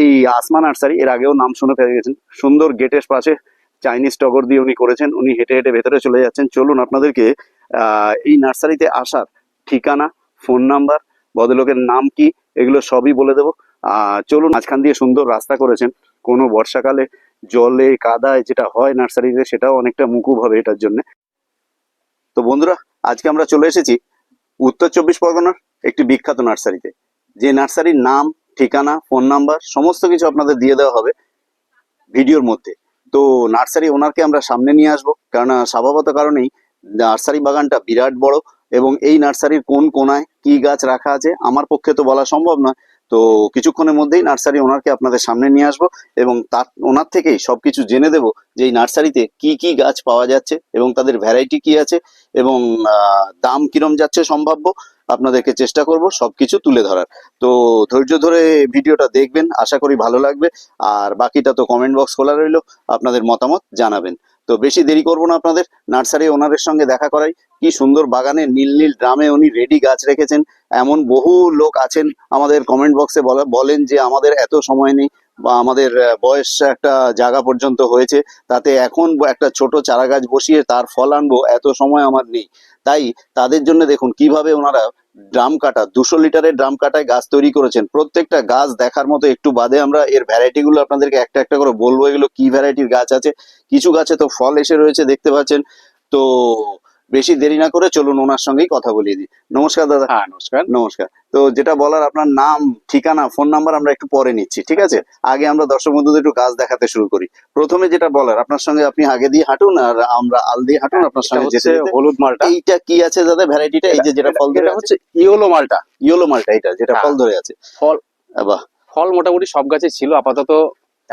এই আসমা নার্সারি এর আগেও নাম শুনে ফেলে গেছেন। সুন্দর গেটের পাশে চাইনিজ টগর দিয়ে উনি করেছেন। উনি হেঁটে হেঁটে ভেতরে চলে যাচ্ছেন। চলুন আপনাদেরকে এই নার্সারিতে আসার ঠিকানা ফোন নাম্বার ভদ্রলোকের নাম কি, এগুলো সবই বলে দেবো। চলুন মাঝখান দিয়ে সুন্দর রাস্তা করেছেন। কোনো বর্ষাকালে জলে, কাদায় যেটা হয় নার্সারিতে, সেটাও অনেকটা মুকুব হবে এটার জন্য। তো বন্ধুরা, আজকে আমরা চলে এসেছি উত্তর চব্বিশ পরগনার একটি বিখ্যাত নার্সারিতে। যে নার্সারির নাম ঠিকানা, ফোন নাম্বার, সমস্ত কিছু আপনাদের দিয়ে দেওয়া হবে ভিডিওর মধ্যে। তো নার্সারি ওনারকে আমরা সামনে নিয়ে আসব, কেননা স্বভাবত কারণেই নার্সারি বাগানটা বিরাট বড় এবং এই নার্সারির কোন কোনায় কি গাছ রাখা আছে আমার পক্ষে তো বলা সম্ভব নয়। তো কিছুক্ষণের মধ্যেই নার্সারি ওনারকে আপনাদের সামনে নিয়ে আসব এবং তার, ওনার থেকেই সবকিছু জেনে দেবো যে এই নার্সারিতে কি কি গাছ পাওয়া যাচ্ছে এবং তাদের ভ্যারাইটি কি আছে এবং দাম কিরম যাচ্ছে সম্ভাব্য। আপনাদেরকে চেষ্টা করব সবকিছু তুলে ধরার। তো ধৈর্য ধরে ভিডিওটা দেখবেন, আশা করি ভালো লাগবে। আর বাকিটা তো কমেন্ট বক্স খোলা রইল, আপনাদের মতামত জানাবেন। তো বেশি দেরি করব না আপনাদের। নার্সারি ওনারের সঙ্গে দেখা করাই। কি সুন্দর বাগানে নীল নীল ড্রামে উনি রেডি গাছ রেখেছেন। এমন বহু লোক আছেন আমাদের কমেন্ট বক্সে বলেন যে আমাদের এত সময় নেই বা আমাদের বয়স একটা জায়গা পর্যন্ত হয়েছে, তাতে এখন একটা ছোট চারা গাছ বসিয়ে তার ফল আনব, এত সময় আমার নেই। তাই তাদের জন্য দেখুন, কীভাবে ওনারা ড্রাম কাটা, দুশো লিটারের ড্রাম কাটায় গাছ তৈরি করেছেন। প্রত্যেকটা গাছ দেখার মতো একটু বাদে আমরা এর ভ্যারাইটি গুলো আপনাদেরকে একটা একটা করে বলব। এগুলো কি ভ্যারাইটির গাছ আছে? কিছু গাছে তো ফল এসে রয়েছে, দেখতে পাচ্ছেন। তো বেশি দেরি না করে চলুন ওনার সঙ্গেই কথা বলিয়ে দিই। নমস্কার দাদা। হ্যাঁ নমস্কার। নমস্কার। তো যেটা বলার আপনার নাম ঠিকানা ফোন নাম্বার আমরা একটু পরে নিচ্ছি ঠিক আছে? আগে আমরা দর্শক বন্ধুদের একটু গাছ দেখাতে শুরু করি। প্রথমে যেটা বলার আপনার সঙ্গে আপনি আগে দিয়ে হাঁটুন আর আমরা আল দিয়ে হাঁটুন আপনার সঙ্গে যেতে হলুদ মালটা। এইটা কি আছে দাদা? ভ্যারাইটিটা এই যে যেটা ফল ধরে হচ্ছে ইয়েলো মালটা। ইয়েলো মালটা এটা যেটা হ্যাঁ। ফল ধরে আছে। ফল। বাহ। ফল মোটামুটি সব গাছে ছিল আপাতত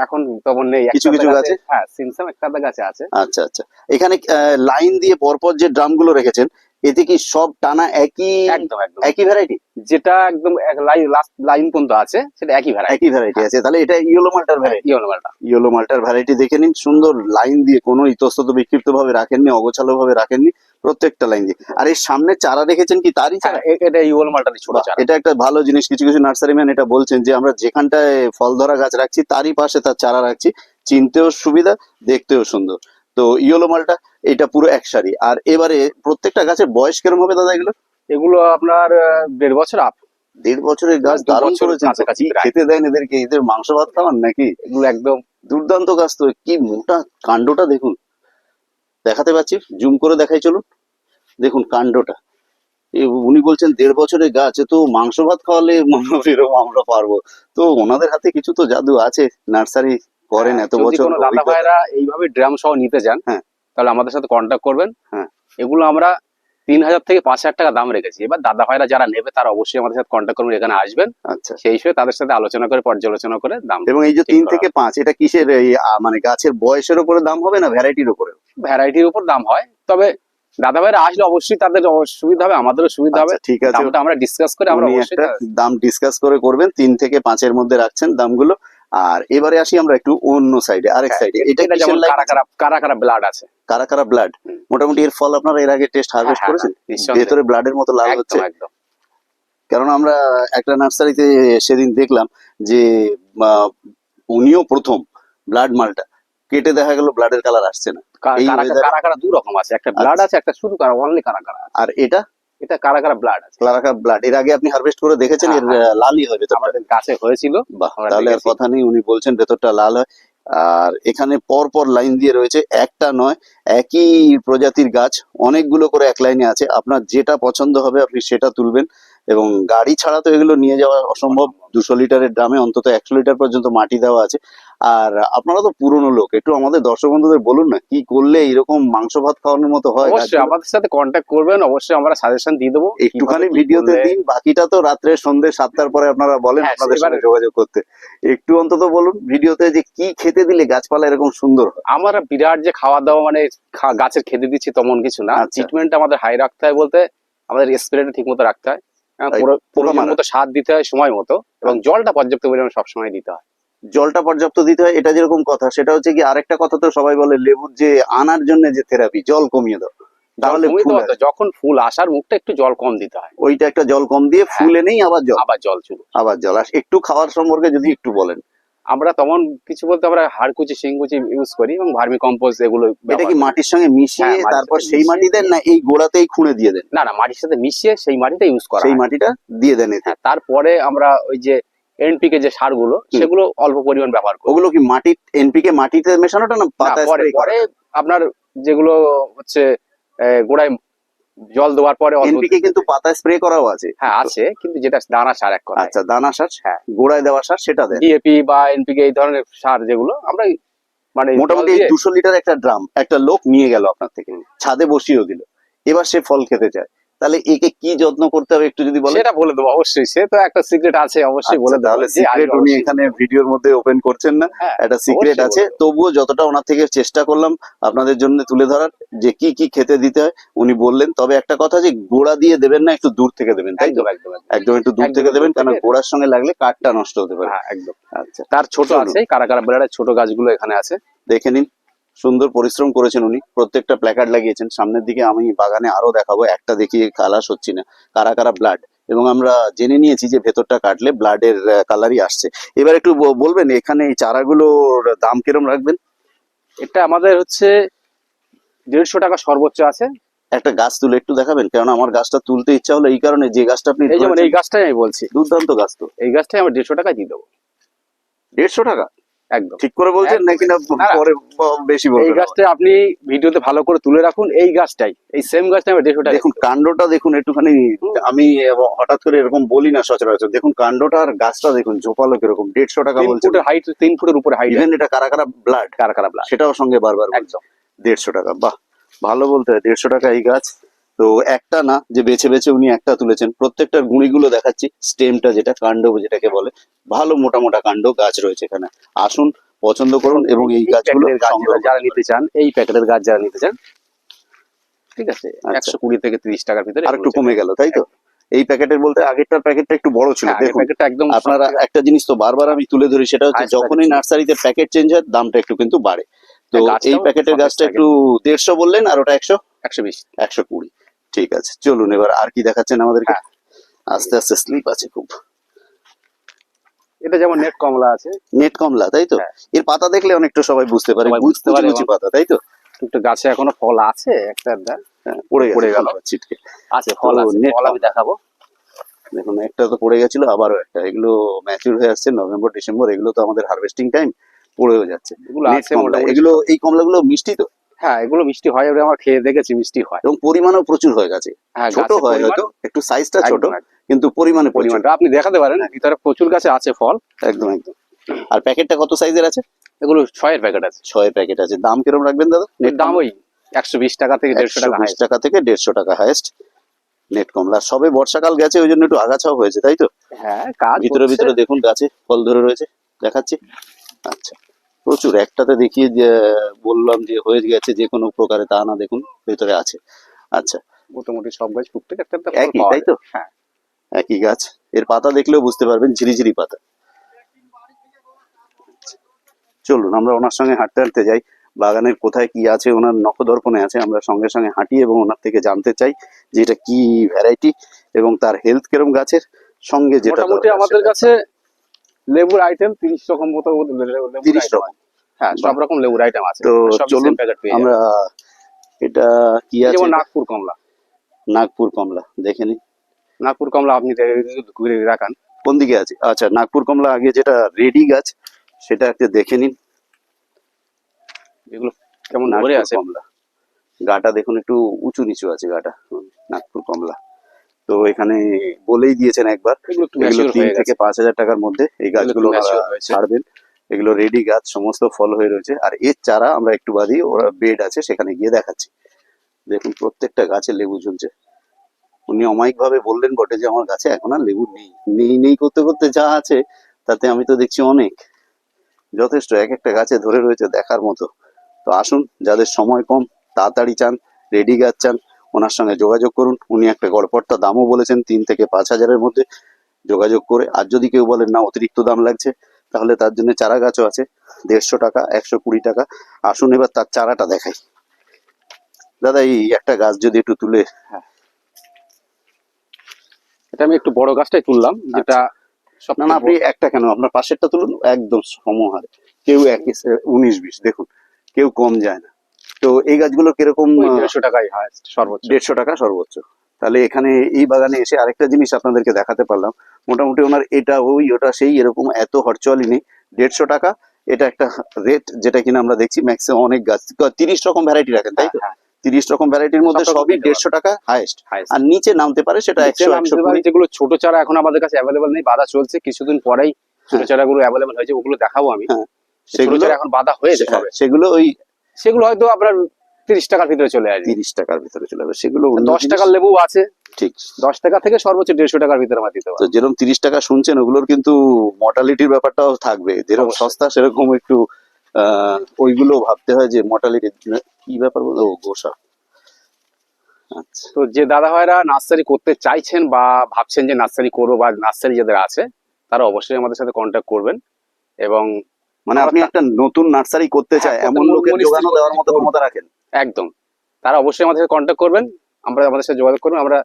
এখন তেমন নেই। কিছু কিছু গাছে? হ্যাঁ সিমসাম একটা গাছে আছে আচ্ছা আচ্ছা। এখানে লাইন দিয়ে পরপর যে ড্রামগুলো রেখেছেন এতে কি সব টানা একই একদম একদম। একই ভ্যারাইটি যেটা একদম লাইন লাস্ট লাইন পর্যন্ত আছে সেটা একই ভ্যারাইটি একই ভ্যারাইটি আছে। তাহলে এটা ইয়েলো মালটার ভ্যারাইটি ইয়েলো মালটা। ইয়েলো মালটার ভ্যারাইটি দেখে নিন। সুন্দর লাইন দিয়ে কোনো ইতস্তত বিক্ষিপ্ত ভাবে রাখেননি অগোছালো ভাবে রাখেননি। প্রত্যেকটা লাইন দিয়ে। আর এর সামনে চারা রেখেছেন কি? তারই চারা। হ্যাঁ, এটা ইয়েলো মালটা ছোট চারা। এটা একটা ভালো জিনিস। কিছু কিছু নার্সারি ম্যান এটা বলছেন যে আমরা যেখানটায় ফল ধরা গাছ রাখছি তারই পাশে তার চারা রাখছি। চিনতেও সুবিধা দেখতেও সুন্দর। তো ইয়েলো মালটা এটা পুরো এক সারি। আর এবারে প্রত্যেকটা গাছের বয়স কিরম হবে দাদা এগুলো? এগুলো আপনার দেড় বছর আপ। দেড় বছরের গাছ দারুণ করেছেন খেতে দেন এদেরকে? এদের মাংস ভাত খাওয়ান নাকি? এগুলো একদম। দুর্দান্ত গাছ তো। কি মোটা কাণ্ডটা দেখুন। দেখাতে পারছি জুম করে দেখাই চলুন। দেখুন কাণ্ডটা। উনি বলছেন দেড় বছরের গাছ তো মাংস ভাত খাওয়ালে মনে এরকম আমরা পারব। তো ওনাদের হাতে কিছু তো জাদু আছে নার্সারি করেন এত বছর দাদা ভাইরা এইভাবে ড্রাম সহ নিতে চান হ্যাঁ। তাহলে আমাদের সাথে কন্ট্যাক্ট করবেন। হ্যাঁ। এগুলো আমরা তিন হাজার থেকে পাঁচ হাজার টাকা দাম রেখেছি। এবার দাদা ভাইরা যারা নেবে তারা অবশ্যই আমাদের সাথে কন্ট্যাক্ট করবেন এখানে আসবেন। আচ্ছা। সেই হিসেবে তাদের সাথে আলোচনা করে পর্যালোচনা করে দাম এবং এই যে তিন থেকে পাঁচ এটা কিসের মানে গাছের বয়সের উপরে দাম হবে না ভ্যারাইটির উপরে? ভ্যারাইটির উপর দাম হয়। তবে দাদা ভাইরা আসলে অবশ্যই তাদের সুবিধা হবে আমাদেরও সুবিধা হবে। আচ্ছা, ঠিক আছে। আমরা ডিসকাস করে আমরা দাম ডিসকাস করে করবেন। তিন থেকে পাঁচের মধ্যে রাখছেন দামগুলো। আর এবারে আসি আমরা একটু অন্য সাইডে আরেক হ্যাঁ, সাইডে এটা এটা যেমন কারা কারা কারা কারা ব্লাড আছে। কারা কারা ব্লাড মোটামুটি এর ফল আপনারা এর আগে টেস্ট হারভেস্ট হ্যাঁ, করেছেন? হ্যাঁ, ভেতরে ব্লাডের মতো লাল হচ্ছে। কারণ আমরা একটা নার্সারিতে সেদিন দেখলাম যে উনিও প্রথম ব্লাড মালটা। কেটে দেখা গেল ব্লাডের কালার আসছে না। কারা কারা কারা দু রকম আছে। একটা ব্লাড আচ্ছা। আছে একটা শুধু কারা অনলি কারা কারা আর এটা? এটা কারা কারা ব্লাড আছে? কারা ব্লাড এর আগে আপনি হারভেস্ট করে দেখেছেন এর হ্যাঁ, লালই হয় ভেতরটা। আমাদের গাছে হয়েছিল। তাহলে আর কথা নেই উনি বলছেন ভেতরটা লাল হয়। আর এখানে পর পর লাইন দিয়ে রয়েছে একটা নয় একই প্রজাতির গাছ অনেকগুলো করে এক লাইনে আছে। আপনার যেটা পছন্দ হবে আপনি সেটা তুলবেন। এবং গাড়ি ছাড়া তো এগুলো নিয়ে যাওয়া অসম্ভব। দুশো লিটারের ড্রামে অন্তত একশো লিটার পর্যন্ত মাটি দেওয়া আছে। আর আপনারা তো পুরনো লোক একটু আমাদের দর্শক বন্ধুদের বলুন না কি করলে এরকম মাংস ভাত খাওয়ানোর মতো হয়? অবশ্যই আমাদের সাথে কন্ট্যাক্ট করবেন অবশ্যই আমরা সাজেশন দিয়ে দেবো। একটুখানি ভিডিওতে দিন বাকিটা তো রাত্রে সন্ধ্যে সাতটার পরে আপনারা বলেন হ্যাঁ, আপনাদের সাথে যোগাযোগ করতে। একটু অন্তত বলুন ভিডিওতে যে কি খেতে দিলে গাছপালা এরকম সুন্দর আমার বিরাট যে খাওয়া দাওয়া মানে গাছের খেতে দিচ্ছি তেমন কিছু না। আচ্ছা। ট্রিটমেন্ট আমাদের হাই রাখতে হয় বলতে আমাদের স্প্রেটা ঠিক মতো রাখতে হয়। হ্যাঁ, মারা। মতো সার দিতে হয় সময় মতো এবং জলটা পর্যাপ্ত পরিমাণে সবসময় দিতে হয়। জলটা পর্যাপ্ত দিতে হয় এটা যেরকম কথা সেটা হচ্ছে কি আরেকটা কথা তো সবাই বলে লেবুর যে আনার জন্য যে থেরাপি জল কমিয়ে দাও। তাহলে যখন ফুল আসার মুখটা একটু জল কম দিতে হয়। ওইটা একটা জল কম দিয়ে ফুলে ফুল এনেই আবার জল। আবার জল চুলো। আবার জল। আস একটু খাওয়ার সম্পর্কে যদি একটু বলেন। আমরা তেমন কিছু বলতে আমরা হাড়কুচি শিংকুচি ইউজ করি এবং ভার্মি কম্পোস্ট এগুলো এটা কি মাটির সঙ্গে মিশিয়ে হ্যাঁ, তারপর সেই মাটি দেন না এই গোড়াতেই খুঁড়ে দিয়ে দেন? না না মাটির সাথে মিশিয়ে সেই মাটিটা ইউজ করা সেই মাটিটা দিয়ে দেন হ্যাঁ তারপরে আমরা ওই যে এনপিকে যে সারগুলো সেগুলো অল্প পরিমাণ ব্যবহার করি। ওগুলো কি মাটি এনপিকে মাটিতে মেশানোটা না পাতায় পরে আপনার যেগুলো হচ্ছে গোড়ায় জল দেওয়ার পরে এনপিকে কিন্তু পাতা স্প্রে করাও আছে। হ্যাঁ আছে কিন্তু যেটা দানা সার এক কথা আচ্ছা দানা সার হ্যাঁ। গোড়ায় দেওয়া সার সেটা দেন। ডিএপি বা এনপিকে এই ধরনের সার যেগুলো আমরা মানে মোটামুটি দিয়ে- দুশো লিটার একটা ড্রাম একটা লোক নিয়ে গেল আপনার থেকে। ছাদে বসিয়েও দিল। এবার সে ফল খেতে চায়। তাহলে একে কি যত্ন করতে হবে একটু যদি বলেন? সেটা বলে দেবো অবশ্যই। সে তো একটা সিক্রেট আছে অবশ্যই বলে আচ্ছা, দেবো। তাহলে সিক্রেট উনি এখানে ভিডিওর মধ্যে ওপেন করছেন না। হ্যাঁ, একটা সিক্রেট আছে তবুও যতটা ওনার থেকে চেষ্টা করলাম আপনাদের জন্য তুলে ধরার যে কি কি খেতে দিতে হয় উনি বললেন। তবে একটা কথা যে গোড়া দিয়ে দেবেন না একটু দূর থেকে দেবেন তাই তো? একদম একটু দূর থেকে দেবেন কারণ। গোড়ার সঙ্গে লাগলে কাঠটা নষ্ট হতে পারে। হ্যাঁ একদম। আচ্ছা তার ছোট আছে কারা কারা বেড়ার ছোট গাছগুলো এখানে আছে। দেখে নিন। সুন্দর পরিশ্রম করেছেন উনি। প্রত্যেকটা প্ল্যাকার্ড লাগিয়েছেন। সামনের দিকে আমি বাগানে আরও দেখাবো। একটা দেখিয়ে কালাস হচ্ছি না। কারা কারা ব্লাড এবং আমরা জেনে নিয়েছি যে ভেতরটা কাটলে ব্লাডের কালারই আসছে। এবার একটু বলবেন এখানে এই চারাগুলোর দাম কিরম রাখবেন? এটা আমাদের হচ্ছে দেড়শো টাকা সর্বোচ্চ আছে। একটা গাছ তুলে একটু দেখাবেন? কারণ আমার গাছটা তুলতে ইচ্ছা হলো এই কারণে যে গাছটা আপনি এই গাছটাই আমি বলছি। দুর্দান্ত গাছ তো। এই গাছটাই আমরা দেড়শো টাকা দিয়ে দেবো। দেড়শো টাকা? একদম। ঠিক করে বলছেন নাকি না। পরে বেশি এই গাছটা আপনি ভিডিওতে ভালো করে তুলে রাখুন এই গাছটাই এই সেম গাছটা দেড়শো টাকা দেখুন কাণ্ডটা দেখুন একটুখানি আমি হঠাৎ করে এরকম বলি না সচরাচর। দেখুন কাণ্ডটা আর গাছটা দেখুন কীরকম দেড়শো টাকা তিন বলছেন হাইট তিন ফুটের উপরে হাইট ইভেন এটা কারা কারা ব্লাড কারা কারা ব্লাড সেটাও সঙ্গে বারবার একদম। দেড়শো টাকা বাহ ভালো বলতে হয় দেড়শো টাকা এই গাছ। তো একটা না যে বেছে বেছে উনি একটা তুলেছেন। প্রত্যেকটার গুঁড়িগুলো দেখাচ্ছি। স্টেমটা যেটা কাণ্ড যেটাকে বলে ভালো মোটা মোটা কাণ্ড গাছ রয়েছে এখানে। আসুন পছন্দ করুন এবং এই গাছগুলো গাছ যারা নিতে চান এই প্যাকেটের গাছ যারা নিতে চান ঠিক আছে আচ্ছা। একশো কুড়ি থেকে তিরিশ টাকার ভিতরে আর একটু কমে গেল তাই তো? এই প্যাকেটের বলতে আগেরটার প্যাকেটটা একটু বড় ছিল দেখুন। একদম আপনারা একটা জিনিস তো বারবার আমি তুলে ধরি সেটা হচ্ছে যখনই নার্সারিতে প্যাকেট চেঞ্জ হয় দামটা একটু কিন্তু বাড়ে। তো হ্যাঁ, এই প্যাকেটের গাছটা একটু দেড়শো বললেন আর ওটা একশো? একশো বিশ। একশো কুড়ি। ঠিক আছে চলুন এবার আর কি দেখাচ্ছেন আমাদেরকে? হ্যাঁ। আস্তে আস্তে স্লিপ আছে খুব। এটা যেমন নেট কমলা আছে। নেট কমলা তাই তো? হ্যাঁ। এর পাতা দেখলে অনেকটা সবাই বুঝতে পারে বুঝতে পারে পাতা তাই তো? একটু গাছে এখনও ফল আছে একটা আধটা। হ্যাঁ, পড়ে পড়ে গেল। ছিটকে। আছে ফল আছে ফল আমি দেখাবো। দেখুন একটা তো পড়ে গেছিল আবারও একটা। এগুলো ম্যাচিউর হয়ে আসছে নভেম্বর ডিসেম্বর এগুলো তো আমাদের হারভেস্টিং টাইম পড়েও যাচ্ছে। এগুলো আছে কমলা। এগুলো এই কমলাগুলো মিষ্টি তো? হ্যাঁ এগুলো মিষ্টি হয় এবার আমার খেয়ে দেখেছি মিষ্টি হয়। এবং পরিমাণও প্রচুর হয়ে গেছে। হ্যাঁ ছোট হয় হয়তো একটু সাইজটা ছোট। কিন্তু পরিমাণে পরিমাণটা আপনি দেখাতে পারেন ভিতরে প্রচুর গাছে আছে ফল। একদম একদম। আর প্যাকেটটা কত সাইজের আছে? এগুলো ছয়ের প্যাকেট আছে। ছয়ের প্যাকেট আছে। দাম কিরম রাখবেন দাদা? নেট দাম ওই একশো বিশ টাকা থেকে দেড়শো টাকা বিশ টাকা থেকে দেড়শো টাকা হাইয়েস্ট নেট কমলা সবে বর্ষাকাল গেছে ওই জন্য একটু আগাছাও হয়েছে তাই তো? হ্যাঁ ভিতরে ভিতরে দেখুন গাছে ফল ধরে রয়েছে দেখাচ্ছি। আচ্ছা। প্রচুর। একটাতে দেখিয়ে যে বললাম যে হয়ে গেছে যে কোনো প্রকারে তা না দেখুন ভেতরে আছে। আচ্ছা। মোটামুটি সব গাছ টুকটাক একটা একই তাই তো? হ্যাঁ। একই গাছ। এর পাতা দেখলেও বুঝতে পারবেন ঝিরিঝিরি পাতা। চলুন আমরা ওনার সঙ্গে হাঁটতে হাঁটতে যাই। বাগানের কোথায় কি আছে ওনার নখদর্পণে আছে আমরা সঙ্গে সঙ্গে হাঁটি এবং ওনার থেকে জানতে চাই যে এটা কি ভ্যারাইটি এবং তার হেলথ কেরম গাছের? সঙ্গে যেটা আমাদের। কাছে লেবুর আইটেম তিরিশ রকম মতো লেবুর 30 item রকম। হ্যাঁ সব রকম লেবুর আইটেম আছে। তো চলুন, আমরা এটা কি আছে? যেমন নাগপুর কমলা। নাগপুর কমলা দেখে নিন নাগপুর কমলা আপনি ঘুরে রাখান কোন দিকে আছে? আচ্ছা নাগপুর কমলা আগে যেটা রেডি গাছ সেটা একটা দেখে নিন। এগুলো কেমন ধরে আছে? কমলা। গাটা দেখুন একটু উঁচু নিচু আছে গাটা। নাগপুর কমলা। তো এখানে বলেই দিয়েছেন একবার এগুলো তিন থেকে পাঁচ হাজার টাকার মধ্যে এই গাছগুলো। ছাড়বেন। এগুলো রেডি গাছ, সমস্ত ফল হয়ে রয়েছে। আর এর চারা আমরা একটু বাদই, ওরা বেড আছে, সেখানে গিয়ে দেখাচ্ছি। দেখুন, প্রত্যেকটা গাছে লেবু ঝুলছে। উনি অমায়িক ভাবে বললেন বটে যে, আমার গাছে এখন আর লেবু নেই। নেই নেই করতে করতে যা আছে, তাতে আমি তো দেখছি অনেক। যথেষ্ট, এক একটা গাছে ধরে রয়েছে দেখার মতো। তো আসুন, যাদের সময় কম, তাড়াতাড়ি চান রেডি গাছ চান, ওনার সঙ্গে যোগাযোগ করুন। উনি একটা গড়পড়তা দামও বলেছেন, তিন থেকে পাঁচ হাজারের মধ্যে যোগাযোগ করে। আর যদি কেউ বলেন, না, অতিরিক্ত দাম লাগছে। তাহলে তার জন্য চারা গাছও আছে দেড়শো টাকা একশো কুড়ি টাকা। আসুন এবার তার চারাটা দেখাই। দাদা এই একটা গাছ যদি একটু তুলে এটা আমি একটু বড় গাছটাই তুললাম যেটা সব না না আপনি একটা কেন? আপনার পাশেরটা তুলুন একদম সমহারে। কেউ এক উনিশ বিশ দেখুন কেউ কম যায় না। তো এই গাছগুলো কীরকম দেড়শো টাকাই হায়েস্ট সর্বোচ্চ। দেড়শো টাকা সর্বোচ্চ। তাহলে এখানে এই বাগানে এসে আরেকটা জিনিস আপনাদেরকে দেখাতে পারলাম। মোটামুটি ওনার এটা ওই ওটা সেই এরকম এত হরচলি নেই। দেড়শো টাকা এটা একটা রেট যেটা কিনা আমরা দেখছি ম্যাক্সিমাম অনেক গাছ। তিরিশ রকম ভ্যারাইটি রাখেন তাই তো? হ্যাঁ, তিরিশ রকম ভ্যারাইটির মধ্যে সবই দেড়শো টাকা highest। আর নিচে নামতে পারে সেটা একশো একশো যেগুলো ছোট চারা এখন আমাদের কাছে অ্যাভেলেবল নেই বাধা চলছে। কিছুদিন পরেই ছোট হ্যাঁ। চারাগুলো অ্যাভেলেবল হয়েছে ওগুলো দেখাবো আমি। হ্যাঁ, সেগুলো এখন বাধা হয়েছে হ্যাঁ, সেগুলো ওই সেগুলো হয়তো আপনার তিরিশ টাকার ভিতরে চলে আসবে। তিরিশ টাকার ভিতরে চলে যাবে সেগুলো দশ টাকার লেবু আছে। ঠিক। দশ টাকা থেকে সর্বোচ্চ দেড়শো টাকার ভিতরে আমার দিতে তো পারব। যেরকম তিরিশ টাকা শুনছেন ওগুলোর কিন্তু মর্টালিটির ব্যাপারটাও থাকবে। যেরকম সস্তা সেরকম একটু ওইগুলো ভাবতে হয় যে মর্টালিটি কি ব্যাপার? বলতো ও গোসা। আচ্ছা। তো যে দাদা ভাইরা নার্সারি করতে চাইছেন বা ভাবছেন যে নার্সারি করব বা নার্সারি যাদের আছে তারা অবশ্যই আমাদের সাথে কন্ট্যাক্ট করবেন এবং মানে আপনি একটা নতুন নার্সারি করতে হ্যাঁ, চায় এমন লোকের যোগানো দেওয়ার মতো ক্ষমতা রাখেন। একদম। তারা অবশ্যই আমাদের সাথে কন্ট্যাক্ট করবেন আমরা আমাদের সাথে যোগাযোগ করবেন আমরা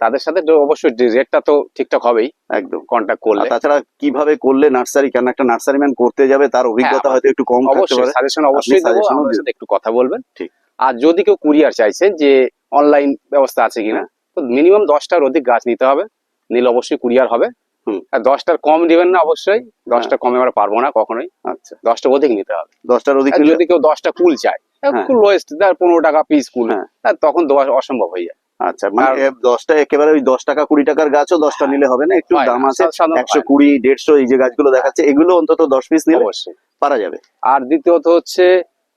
তাদের সাথে অবশ্যই রেটটা তো ঠিকঠাক হবেই একদম। কন্ট্যাক্ট করলে। তাছাড়া কীভাবে করলে নার্সারি কেন একটা নার্সারি ম্যান করতে যাবে তার অভিজ্ঞতা হ্যাঁ, হয়তো একটু কম থাকতে অবশ্যই পারে। সাজেশন অবশ্যই আমাদের সাথে একটু কথা বলবেন। ঠিক। আর যদি কেউ কুরিয়ার চাইছে যে অনলাইন ব্যবস্থা আছে কিনা তো মিনিমাম দশটার অধিক গাছ নিতে হবে নিলে অবশ্যই কুরিয়ার হবে। হুম। আর দশটার কম দিবেন না অবশ্যই দশটা কমে আমরা পারব না কখনোই আচ্ছা। দশটা অধিক নিতে হবে। দশটার অধিক যদি কেউ দশটা কুল চায় হ্যাঁ। লোয়েস্ট তার পনেরো টাকা পিস কুল। হ্যাঁ। তখন দেওয়া অসম্ভব হয়ে যায়। আচ্ছা মানে দশটা একেবারে ওই দশ টাকা কুড়ি টাকার গাছও দশটা নিলে হবে না? একটু দাম আছে একশো কুড়ি দেড়শো এই যে গাছগুলো দেখাচ্ছে এগুলো অন্তত দশ পিস নিলে অবশ্যই। পারা যাবে। আর দ্বিতীয়ত হচ্ছে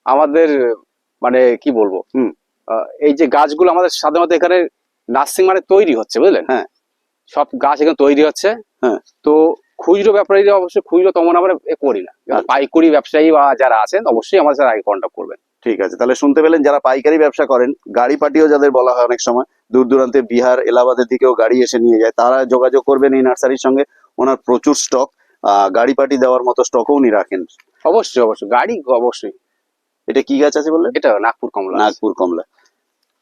আমাদের মানে কি বলব? এই যে গাছগুলো আমাদের সাধারণত এখানে নার্সিং মানে তৈরি হচ্ছে বুঝলেন? হ্যাঁ। সব গাছ এখানে তৈরি হচ্ছে। হ্যাঁ। তো খুচরো ব্যাপারীরা অবশ্যই খুচরো তেমন আমরা করি না। আচ্ছা। পাইকারি ব্যবসায়ী বা যারা আছেন অবশ্যই আমাদের সাথে আগে কন্ট্যাক্ট করবেন। ঠিক আছে। তাহলে শুনতে পেলেন যারা পাইকারি ব্যবসা করেন গাড়ি পাটিও যাদের বলা হয় অনেক সময় দূর দূরান্তে বিহার এলাহাবাদের দিকেও গাড়ি এসে নিয়ে যায় তারা যোগাযোগ করবেন এই নার্সারির সঙ্গে। ওনার প্রচুর স্টক গাড়ি পাটি দেওয়ার মতো স্টকও উনি রাখেন। অবশ্যই অবশ্যই। গাড়ি অবশ্যই। এটা কি গাছ আছে বললেন? এটা নাগপুর কমলা। নাগপুর কমলা।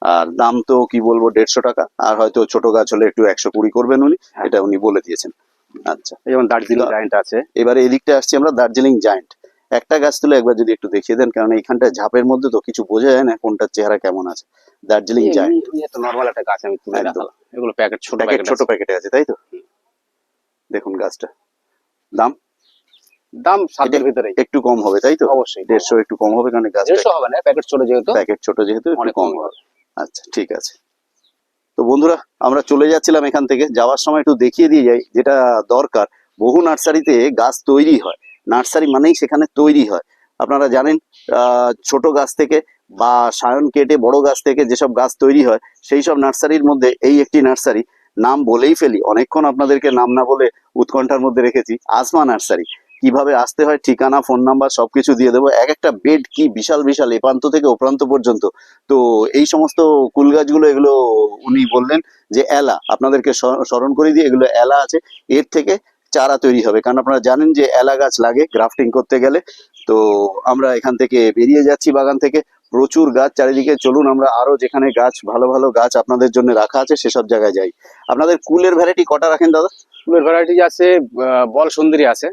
আর দাম তো কি বলব দেড়শো টাকা। আর হয়তো ছোট গাছ হলে একটু একশো কুড়ি করবেন উনি হ্যাঁ। এটা উনি বলে দিয়েছেন। আচ্ছা। যেমন দার্জিলিং জায়েন্ট আছে। এবারে এদিকটা আসছি আমরা দার্জিলিং জায়েন্ট একটা গাছ তুলে একবার যদি একটু দেখিয়ে দেন কারণ এইখানটা ঝাপের মধ্যে তো কিছু বোঝা যায় না কোনটার চেহারা কেমন আছে। দার্জিলিং জায়েন্ট নর্মাল একটা গাছ আমি তুলে। দেখালাম। এগুলো প্যাকেট ছোট প্যাকেট ছোট প্যাকেটে আছে তাই তো? দেখুন গাছটা। দাম? দাম সাতের ভিতরে। একটু কম হবে তাই তো? অবশ্যই। দেড়শো একটু কম হবে কারণ গাছটা দেড়শো হবে না প্যাকেট ছোট যেহেতু। প্যাকেট ছোট যেহেতু অনেক কম হবে। আচ্ছা ঠিক আছে। তো বন্ধুরা আমরা চলে যাচ্ছিলাম এখান থেকে। যাওয়ার সময় একটু দেখিয়ে দিয়ে যাই যেটা দরকার। বহু নার্সারিতে গাছ তৈরি হয়। নার্সারি মানেই সেখানে তৈরি হয়। আপনারা জানেন ছোট গাছ থেকে বা সায়ন কেটে বড় গাছ থেকে যেসব গাছ তৈরি হয়, সেই সব নার্সারির মধ্যে এই একটি নার্সারি নাম বলেই ফেলি। অনেকক্ষণ আপনাদেরকে নাম না বলে উৎকণ্ঠার মধ্যে রেখেছি, আসমা নার্সারি। কীভাবে আসতে হয়, ঠিকানা, ফোন নাম্বার সবকিছু দিয়ে দেবো। এক একটা বেড কি বিশাল বিশাল, এ প্রান্ত থেকে ও প্রান্ত পর্যন্ত। তো এই সমস্ত কুল গাছগুলো, এগুলো উনি বললেন যে এলা। আপনাদেরকে স্মরণ করে দিয়ে এগুলো এলা আছে। এর থেকে চারা তৈরি হবে। কারণ আপনারা জানেন যে এলা গাছ লাগে গ্রাফটিং করতে গেলে। তো আমরা এখান থেকে বেরিয়ে যাচ্ছি বাগান থেকে। প্রচুর গাছ চারিদিকে। চলুন আমরা আরও যেখানে গাছ ভালো ভালো গাছ আপনাদের জন্য রাখা আছে সেসব জায়গায় যাই। আপনাদের কুলের ভ্যারাইটি কটা রাখেন দাদা? কুলের ভ্যারাইটি আছে বল সুন্দরী আছে।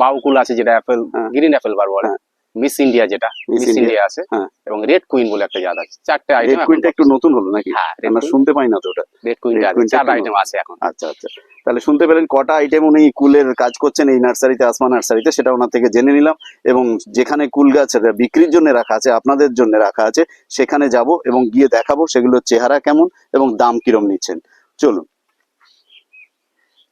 বাউকুল আছে যেটা অ্যাপেল। গ্রিন অ্যাপেল বার বলে। হ্যাঁ। মিস ইন্ডিয়া যেটা মিস ইন্ডিয়া আছে হ্যাঁ। এবং রেড কুইন বলে একটা জাত আছে। চারটে আইটেম রেড কুইনটা একটু নতুন হলো নাকি? হ্যাঁ রেড আমরা শুনতে পাই না তো ওটা। কুইনটা Red আছে চার আইটেম আছে এখন। আচ্ছা আচ্ছা। তাহলে শুনতে পেলেন কটা আইটেম উনি কুলের কাজ করছেন এই নার্সারিতে আসমা নার্সারিতে সেটা ওনার থেকে জেনে নিলাম। এবং যেখানে কুল গাছ বিক্রির জন্য রাখা আছে আপনাদের জন্য রাখা আছে সেখানে যাব এবং গিয়ে দেখাবো সেগুলোর চেহারা কেমন এবং দাম কিরম নিচ্ছেন। চলুন।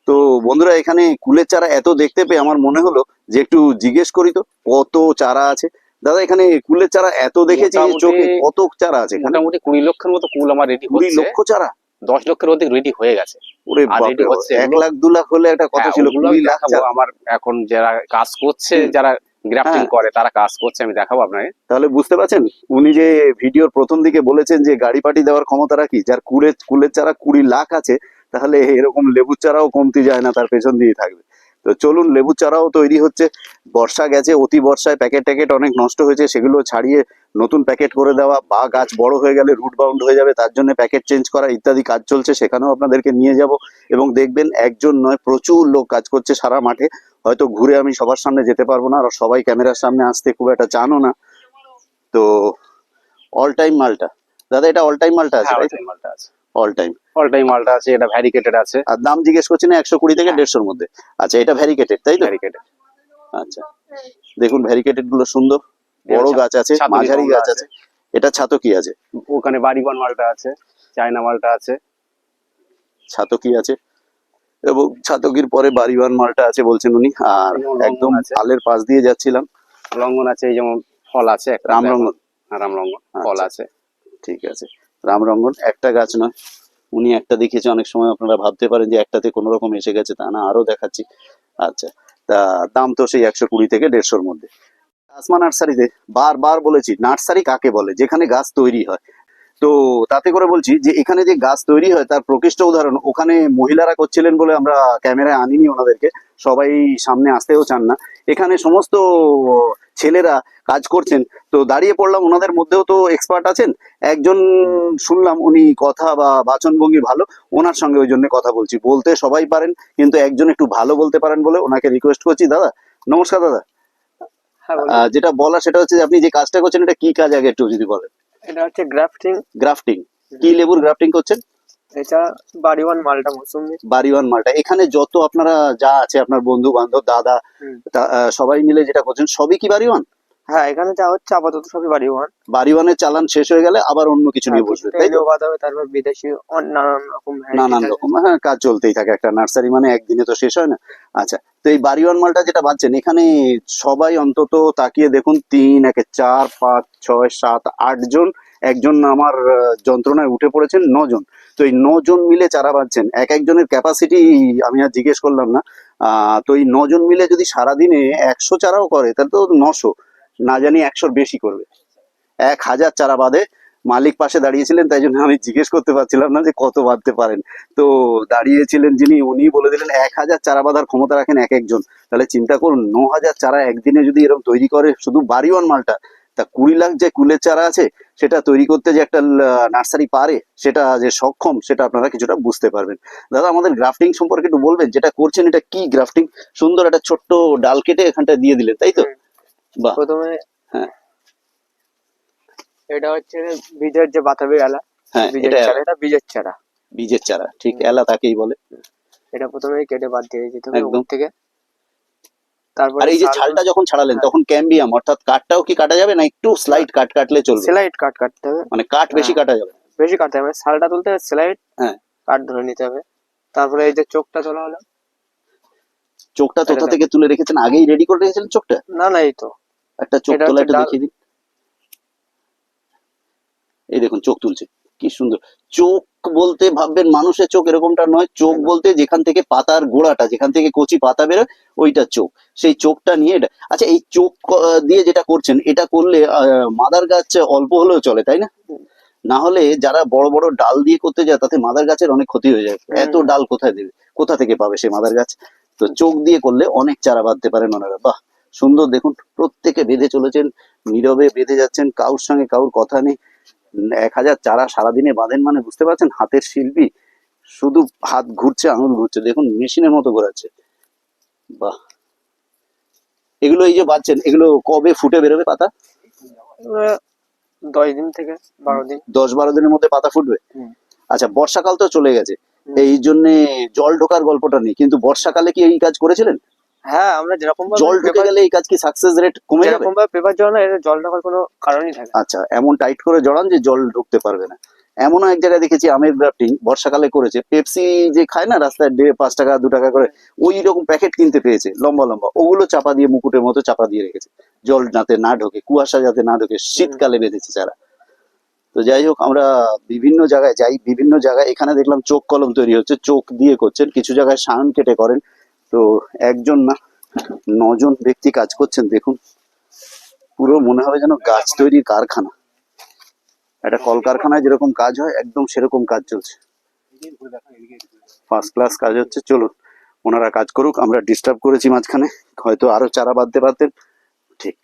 তো বন্ধুরা এখানে কুলের চারা এত দেখতে পেয়ে আমার মনে হলো যে একটু জিজ্ঞেস করি তো কত চারা আছে? দাদা এখানে কুলের চারা এত দেখেছি চোখে কত চারা আছে মোটামুটি কুড়ি লক্ষের মতো কুল আমার রেডি কুড়ি লক্ষ চারা? দশ লক্ষের অধিক রেডি হয়ে গেছে। ওরে এক লাখ দু লাখ হলে একটা কথা হ্যাঁ, ছিল কুড়ি লাখ আমার এখন যারা কাজ করছে যারা গ্রাফটিং হ্যাঁ। করে তারা কাজ করছে আমি দেখাবো আপনাকে। তাহলে বুঝতে পারছেন? উনি যে ভিডিওর প্রথম দিকে বলেছেন যে গাড়ি পাটি দেওয়ার ক্ষমতা রাখি যার কুলের কুলের চারা কুড়ি লাখ আছে তাহলে এরকম লেবুর চারাও কমতি যায় না তার পেছন দিয়ে থাকবে। তো চলুন লেবু চারাও তৈরি হচ্ছে। বর্ষা গেছে অতি বর্ষায় প্যাকেট ট্যাকেট অনেক নষ্ট হয়েছে সেগুলো ছাড়িয়ে নতুন প্যাকেট করে দেওয়া। বা গাছ বড় হয়ে গেলে রুট বাউন্ড হয়ে যাবে তার জন্য প্যাকেট চেঞ্জ করা ইত্যাদি কাজ চলছে সেখানেও আপনাদেরকে নিয়ে যাব। এবং দেখবেন একজন নয় প্রচুর লোক কাজ করছে সারা মাঠে। হয়তো ঘুরে আমি সবার সামনে যেতে পারব না আর সবাই ক্যামেরার সামনে আসতে খুব একটা চানও না। তো অল টাইম মালটা। দাদা এটা অল টাইম মালটা আছে হ্যাঁ, মালটা আছে। অল টাইম অল টাইম মালটা আছে এটা ভ্যারিকেটেড আছে। আর দাম জিজ্ঞেস করছি না একশো কুড়ি থেকে। দেড়শোর মধ্যে। আচ্ছা এটা ভ্যারিকেটেড তাই তো? ভ্যারিকেটেড আচ্ছা। দেখুন ভ্যারিকেটেডগুলো সুন্দর। বড় গাছ আছে মাঝারি গাছ আছে। এটা ছাতকি আছে? ওখানে বাড়িবান মালটা আছে চায়না মালটা আছে। ছাতকি আছে? এবং ছাতকির পরে বাড়িওয়ান মালটা আছে বলছেন উনি। আর একদম আছে। আলের পাশ দিয়ে যাচ্ছিলাম। লঙ্গন আছে এই যেমন ফল আছে একটা রামরঙ্গন হ্যাঁ, রামরঙ্গন ফল আচ্ছা। আছে। ঠিক আছে। রামরঙ্গন একটা গাছ নয়। উনি একটা দেখিয়েছে, অনেক সময় আপনারা ভাবতে পারেন যে একটাতে কোনো রকম এসে গেছে, তা না, আরও দেখাচ্ছি। আচ্ছা তা দাম তো সেই একশো কুড়ি থেকে দেড়শোর মধ্যে। আসমা নার্সারিতে বারবার বলেছি, নার্সারি কাকে বলে? যেখানে গাছ তৈরি হয়। তো তাতে করে বলছি যে এখানে যে গাছ তৈরি হয়, তার প্রকৃষ্ট উদাহরণ, ওখানে মহিলারা করছিলেন বলে আমরা ক্যামেরায় আনিনি ওনাদেরকে। সবাই সামনে আসতেও চান না। এখানে সমস্ত ছেলেরা কাজ করছেন। তো দাঁড়িয়ে পড়লাম ওনাদের মধ্যেও তো এক্সপার্ট আছেন। একজন শুনলাম উনি কথা বা বাচনভঙ্গি ভালো ওনার সঙ্গে ওই জন্য কথা বলছি। বলতে সবাই পারেন কিন্তু একজন একটু ভালো বলতে পারেন বলে ওনাকে রিকোয়েস্ট করছি। দাদা নমস্কার দাদা। হ্যাঁ যেটা বলা সেটা হচ্ছে যে আপনি যে কাজটা করছেন এটা কি কাজ আগে একটু যদি বলেন? এটা হচ্ছে গ্রাফটিং গ্রাফটিং কি লেবুর গ্রাফটিং করছেন? এটা বাড়িওয়ান মালটা মৌসুমি। বাড়িওয়ান মালটা। এখানে যত আপনারা যা আছে আপনার বন্ধু বান্ধব দাদা সবাই মিলে যেটা করছেন সবই কি বাড়িওয়ান হ্যাঁ এখানে যা হচ্ছে আপাতত সবই বাড়িওয়ান বাড়িওয়ানের চালান শেষ হয়ে গেলে আবার অন্য কিছু নিয়ে বসবে তাই তো? হবে তারপর বিদেশি নানান রকম নানান রকম হ্যাঁ কাজ চলতেই থাকে একটা নার্সারি মানে একদিনে তো শেষ হয় না। আচ্ছা তো এই বাড়িওয়ান মালটা যেটা বাঁচছেন এখানে সবাই অন্তত তাকিয়ে দেখুন তিন একে চার পাঁচ ছয় সাত আট জন একজন আমার যন্ত্রণায় উঠে পড়েছেন, নজন। তো এই নজন মিলে চারা বাঁধছেন, এক একজনের ক্যাপাসিটি আমি আর জিজ্ঞেস করলাম না। তো এই নজন মিলে যদি সারাদিনে একশো চারাও করে, তাহলে তো নশো, না জানি একশোর বেশি করবে। এক হাজার চারা বাঁধে, মালিক পাশে দাঁড়িয়েছিলেন, তাই জন্য আমি জিজ্ঞেস করতে পারছিলাম না যে কত বাঁধতে পারেন। তো দাঁড়িয়েছিলেন যিনি উনি বলে দিলেন, এক হাজার চারা বাঁধার ক্ষমতা রাখেন এক একজন। তাহলে চিন্তা করুন, ন হাজার চারা একদিনে যদি এরকম তৈরি করে, শুধু বাড়িওয়ান মালটা তা কুড়ি লাখ যে কুলের চারা আছে সেটা তৈরি করতে যে একটা নার্সারি পারে সেটা যে সক্ষম সেটা আপনারা কিছুটা বুঝতে পারবেন। দাদা আমাদের গ্রাফটিং সম্পর্কে একটু বলবেন যেটা করছেন এটা কি গ্রাফটিং? সুন্দর একটা ছোট্ট ডাল কেটে এখানটা দিয়ে দিলেন তাই তো। বাহ। প্রথমে হ্যাঁ। এটা হচ্ছে বীজের যে বাতাবি এলা হ্যাঁ বীজের চারা এটা বীজের চারা। বীজের চারা ঠিক এলা তাকেই বলে। এটা প্রথমে কেটে বাদ দিয়ে যেতে হবে। থেকে। আর এই যে ছালটা যখন ছাড়ালেন হ্যাঁ। তখন ক্যাম্বিয়াম অর্থাৎ কাঠটাও কি কাটা যাবে না একটু স্লাইড কাট কাটলে চলবে? স্লাইড কাট কাটতে হবে। মানে বেশি হ্যাঁ। কাটা যাবে বেশি কাটতে হবে। শালটা তুলতে হবে স্লাইড হ্যাঁ। কাট ধরে নিতে হবে। তারপরে এই যে চোখটা তোলা হলো। চোখটা কোথা থেকে তুলে রেখেছেন? আগেই রেডি করে রেখেছিলেন চোখটা? না না এই তো। একটা চোখ তোলা একটু দেখিয়ে দিন। এই দেখুন চোখ তুলছে। কি সুন্দর। চোখ বলতে ভাববেন মানুষের চোখ এরকমটা নয় চোখ বলতে যেখান থেকে পাতার গোড়াটা যেখান থেকে কচি পাতা বেরোয় ওইটা চোখ। সেই চোখটা নিয়ে এটা আচ্ছা এই চোখ দিয়ে যেটা করছেন এটা করলে মাদার গাছ অল্প হলেও চলে তাই না? না হলে যারা বড় বড় ডাল দিয়ে করতে যায় তাতে মাদার গাছের অনেক ক্ষতি হয়ে যায়। এত ডাল কোথায় দেবে? কোথা থেকে পাবে সেই মাদার গাছ? তো চোখ দিয়ে করলে অনেক চারা বাঁধতে পারেন ওনারা। বাহ! সুন্দর দেখুন প্রত্যেকে বেঁধে চলেছেন নীরবে বেঁধে যাচ্ছেন কাউর সঙ্গে কাউর কথা নেই। এক হাজার চারা সারাদিনে বাঁধেন মানে বুঝতে পারছেন? হাতের শিল্পী। শুধু হাত ঘুরছে আঙুল ঘুরছে। দেখুন মেশিনের মতো ঘোরাচ্ছে বাহ! এগুলো এই যে বাঁধছেন এগুলো কবে ফুটে বেরোবে পাতা? দশ দিন থেকে বারো দিন। দশ বারো দিনের মধ্যে পাতা ফুটবে? আচ্ছা বর্ষাকাল তো চলে গেছে। এই জন্য জল ঢোকার গল্পটা নেই। কিন্তু বর্ষাকালে কি এই কাজ করেছিলেন? হ্যাঁ আমরা যেরকম জল ঢুকে গেলে এই কাজ কি সাকসেস রেট কমে যাবে? যেরকম ভাবে পেপার জল না এটা জল ঢোকার কোনো কারণই থাকে আচ্ছা এমন টাইট করে জড়ান যে জল ঢুকতে পারবে না। এমনও এক জায়গায় দেখেছি আমের গ্রাফটিং বর্ষাকালে করেছে পেপসি যে খায় না রাস্তায় দেড় পাঁচ টাকা দু টাকা করে ওই রকম প্যাকেট কিনতে পেয়েছে লম্বা লম্বা। ওগুলো চাপা দিয়ে মুকুটের মতো চাপা দিয়ে রেখেছে। জল যাতে না ঢোকে কুয়াশা যাতে না ঢোকে শীতকালে বেঁধেছে যারা। তো যাই হোক আমরা বিভিন্ন জায়গায় যাই বিভিন্ন জায়গায় এখানে দেখলাম চোখ কলম তৈরি হচ্ছে চোখ দিয়ে করছেন কিছু জায়গায় সায়ন কেটে করেন। তো একজন না, নজন ব্যক্তি কাজ করছেন, দেখুন। পুরো মনে হবে যেন গাছ তৈরির কারখানা। একটা কলকারখানায় যেরকম কাজ হয়, একদম সেরকম কাজ চলছে। ফার্স্ট ক্লাস কাজ হচ্ছে, চলুন, ওনারা কাজ করুক, আমরা ডিস্টার্ব করেছি মাঝখানে, হয়তো আরও চারা বাঁধতে পারতেন। ঠিক।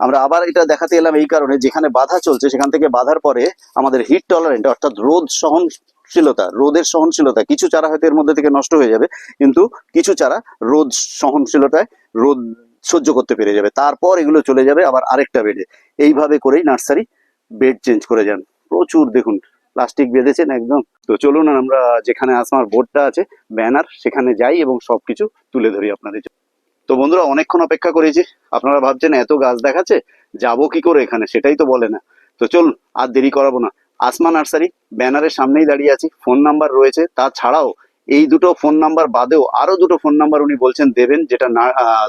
আমরা আবার এটা দেখাতে এলাম এই কারণে, যেখানে বাধা চলছে, সেখান থেকে বাধার পরে আমাদের হিট টলারেন্ট অর্থাৎ রোদ সহনশীলতা রোদের সহনশীলতা, কিছু চারা হয়তো এর মধ্যে থেকে নষ্ট হয়ে যাবে, কিন্তু কিছু চারা রোদ সহনশীলতায় রোদ সহ্য করতে পেরে যাবে। তারপর এগুলো চলে যাবে আবার আরেকটা বেডে এইভাবে করেই নার্সারি বেড চেঞ্জ করে যান। প্রচুর দেখুন প্লাস্টিক বেঁধেছেন একদম। তো চলুন আমরা যেখানে আসমার বোর্ডটা আছে ব্যানার সেখানে যাই এবং সবকিছু তুলে ধরি আপনাদের তো বন্ধুরা, অনেকক্ষণ অপেক্ষা করেছি। আপনারা ভাবছেন, এত গাছ দেখাচ্ছে, যাব কি করে এখানে? সেটাই তো বলে না। তো চলুন, আর দেরি করাবো না। আসমা নার্সারি, ব্যানারের সামনেই দাঁড়িয়ে আছি, ফোন নাম্বার রয়েছে। তাছাড়াও এই দুটো ফোন নাম্বার বাদেও আরও দুটো ফোন নাম্বার উনি বলছেন দেবেন, যেটা না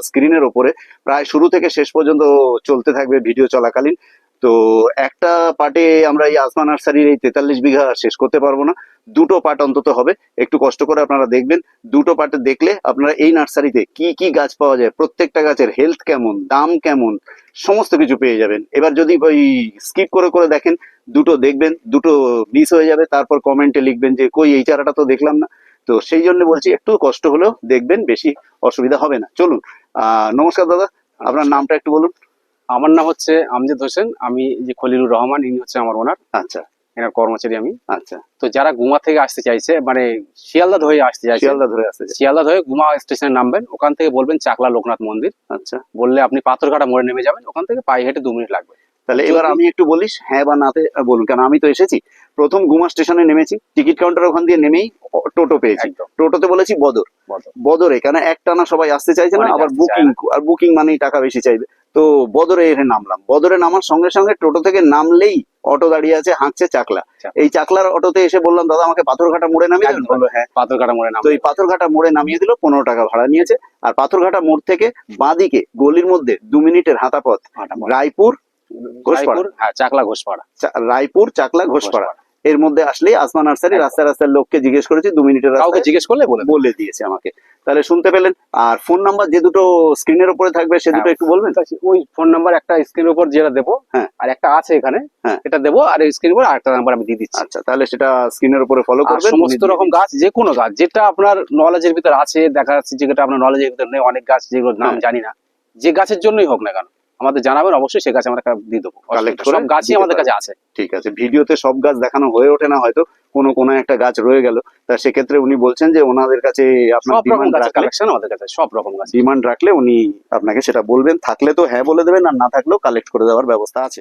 স্ক্রিনের ওপরে। প্রায় শুরু থেকে শেষ পর্যন্ত চলতে থাকবে ভিডিও চলাকালীন। তো একটা পার্টে আমরা এই আসমা নার্সারির এই তেতাল্লিশ বিঘা শেষ করতে পারব না। দুটো পার্ট অন্তত হবে। একটু কষ্ট করে আপনারা দেখবেন। দুটো পার্টে দেখলে আপনারা এই নার্সারিতে কি কি গাছ পাওয়া যায় প্রত্যেকটা গাছের হেলথ কেমন দাম কেমন সমস্ত কিছু পেয়ে যাবেন। এবার যদি ওই স্কিপ করে করে দেখেন দুটো দেখবেন দুটো মিস হয়ে যাবে। তারপর কমেন্টে লিখবেন যে কই এই চারাটা তো দেখলাম না। তো সেই জন্য বলছি একটু কষ্ট হলেও দেখবেন বেশি অসুবিধা হবে না। চলুন আহ নমস্কার দাদা আপনার নামটা একটু বলুন। আমার নাম হচ্ছে আমজেদ হোসেন। আমি যে খলিলুর রহমান ইনি হচ্ছে আমার ওনার আচ্ছা। এনার কর্মচারী আমি। আচ্ছা তো যারা গুমা থেকে আসতে চাইছে মানে শিয়ালদা হয়ে আসতে চাইছে শিয়ালদা ধরে আসতে। শিয়ালদা হয়ে গুমা স্টেশনে নামবেন ওখান থেকে বলবেন চাকলা লোকনাথ মন্দির। আচ্ছা। বললে আপনি পাথরঘাটা মোড়ে নেমে যাবেন ওখান থেকে পায়ে হেঁটে দু মিনিট লাগবে। তাহলে এবার আমি একটু বলিস হ্যাঁ বা নাতে বলুন কেন আমি তো এসেছি প্রথম গুমা স্টেশনে নেমেছি টিকিট কাউন্টার ওখান দিয়ে নেমেই টোটো পেয়েছি। টোটোতে বলেছি বদর। বদর। বদরে কেন একটানা সবাই আসতে চাইছে না আবার বুকিং আর বুকিং মানেই টাকা বেশি চাইবে। তো বদরে এসে নামলাম। বদরে নামার সঙ্গে সঙ্গে টোটো থেকে নামলেই অটো দাঁড়িয়ে আছে হাঁকছে চাকলা। এই চাকলার অটোতে এসে বললাম দাদা আমাকে পাথরঘাটা মোড়ে নামিয়ে একদম। বলল হ্যাঁ। পাথরঘাটা মোড়ে তো এই পাথরঘাটা মোড়ে নামিয়ে দিল পনেরো টাকা ভাড়া নিয়েছে। আর পাথরঘাটা মোড় থেকে বাঁদিকে গলির মধ্যে দু মিনিটের হাঁটা পথ রায়পুর ঘোষপাড়া। হ্যাঁ চাকলা ঘোষপাড়া। রায়পুর চাকলা ঘোষপাড়া। এর মধ্যে আসলে আসমা নার্সারি একদম। রাস্তা রাস্তার লোককে জিজ্ঞেস করেছি দু মিনিটের কাউকে জিজ্ঞেস করলে বলে বলে দিয়েছে আমাকে তাহলে শুনতে পেলেন আর ফোন নাম্বার যে দুটো স্ক্রিনের উপরে থাকবে সে দুটো হ্যাঁ। একটু বলবেন ওই ফোন নাম্বার একটা স্ক্রিনের উপর যেটা দেবো হ্যাঁ। আর একটা আছে এখানে হ্যাঁ। এটা দেবো আর স্ক্রিনের উপর আরেকটা নাম্বার আমি দিয়ে দিচ্ছি আচ্ছা তাহলে সেটা স্ক্রিনের উপরে ফলো করবেন সমস্ত রকম গাছ যে কোনো গাছ যেটা আপনার নলেজের ভিতর আছে দেখা যাচ্ছে যেটা আপনার নলেজের ভিতর নেই অনেক গাছ যেগুলোর নাম হ্যাঁ। জানি না যে গাছের জন্যই হোক না কেন আমাদের জানাবেন অবশ্যই সে গাছ আমরা দিয়ে দেবো। সব গাছই আমাদের কাছে আছে। ঠিক আছে। ভিডিওতে সব গাছ দেখানো হয়ে ওঠে না হয়তো কোনো কোনো একটা গাছ রয়ে গেল। তা সেক্ষেত্রে উনি বলছেন যে ওনাদের কাছে আপনার সব রকম ডিমান্ড কালেকশন আমাদের কাছে সব রকম গাছ। ডিমান্ড রাখলে উনি আপনাকে সেটা বলবেন। থাকলে তো হ্যাঁ বলে দেবেন আর না থাকলেও কালেক্ট করে দেওয়ার ব্যবস্থা আছে।